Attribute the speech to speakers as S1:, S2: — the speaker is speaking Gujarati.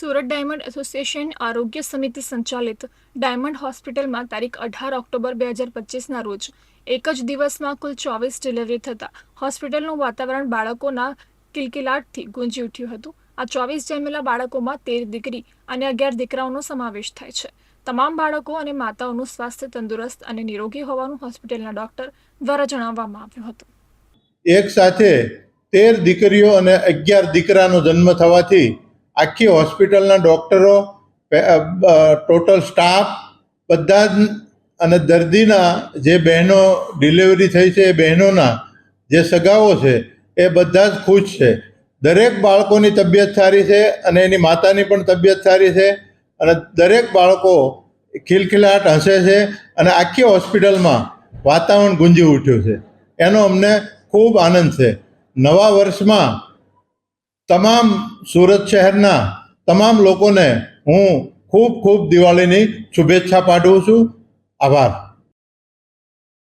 S1: સુરત ડાયમંડ એસોસિએશન આરોગ્ય સમિતિ સંચાલિત ડાયમંડ હોસ્પિટલમાં તારીખ અઢાર ઓક્ટોબર બે હજાર પચીસના રોજ એક જ દિવસમાં કુલ ચોવીસ ડિલિવરી થતાં હોસ્પિટલનું વાતાવરણ બાળકોના કિલકિલાટથી ગુંજી ઉઠ્યું હતું. આ ચોવીસ જન્મેલા બાળકોમાં તેર દીકરી અને અગિયાર દીકરાઓનો સમાવેશ થાય છે. તમામ બાળકો અને માતાઓનું સ્વાસ્થ્ય તંદુરસ્ત અને નિરોગી હોવાનું હોસ્પિટલના ડોક્ટર દ્વારા જણાવવામાં આવ્યું હતું.
S2: એક સાથે તેર દીકરીઓ અને અગિયાર દીકરાનો જન્મ થવાથી આખી હોસ્પિટલના ડૉક્ટરો ટોટલ સ્ટાફ બધા જ, અને દર્દીના જે બહેનો ડિલિવરી થઈ છે, એ બહેનોના જે સગાઓ છે, એ બધા જ ખુશ છે. દરેક બાળકોની તબિયત સારી છે અને એની માતાની પણ તબિયત સારી છે અને દરેક બાળકો ખિલખિલાટ હસે છે અને આખી હોસ્પિટલમાં વાતાવરણ ગુંજી ઉઠ્યું છે. એનો અમને ખૂબ આનંદ છે. નવા વર્ષમાં તમામ સુરત શહેરના તમામ લોકોને હું ખૂબ ખૂબ દિવાળીની શુભેચ્છા પાઠવું છું. આભાર.